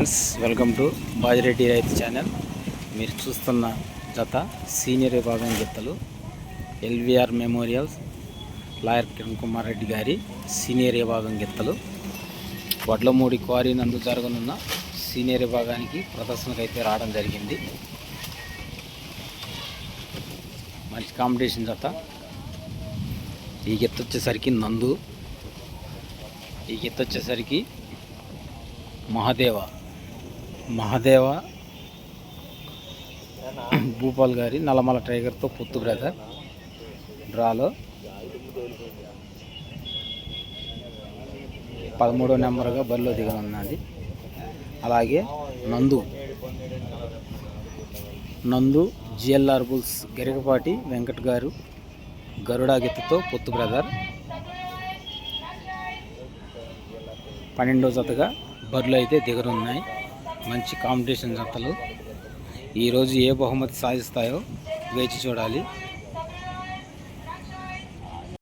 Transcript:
Friends welcome to Bajireddy రైతు channel. మీరు చూస్తున్న జత సీనియర్ విభాగం జతలు LVR memorials lawyer Kiran Kumar Reddy గారి సీనియర్ విభాగం గిత్తలు వడ్లమూడి క్వారీ నందు జరగనున్న సీనియర్ విభాగానికి ప్రదర్శనకు అయితే రావడం జరిగింది. మంచి కాంపిటీషన్ జత. ఈ గిత్త వచ్చేసరికి నందు ఈ గిత్త వచ్చేసరికి మహాదేవ. మహాదేవ భూపాల్ గారి నల్లమల టైగర్తో పొత్తు బ్రదర్. డ్రాలో. పదమూడో నెంబర్గా బరిలో దిగనున్నది అలాగే నందు. నందు జిఎల్ఆర్ బుల్స్ గరికపాటి వెంకట్ గారు గరుడా గిత్తతో పొత్తు బ్రదర్. పన్నెండో జతగా బర్రెలు అయితే దిగనున్నాయి. మంచి కాంపిటీషన్ జతలు. ఈరోజు ఏ బహుమతి సాధిస్తాయో వేచి చూడాలి.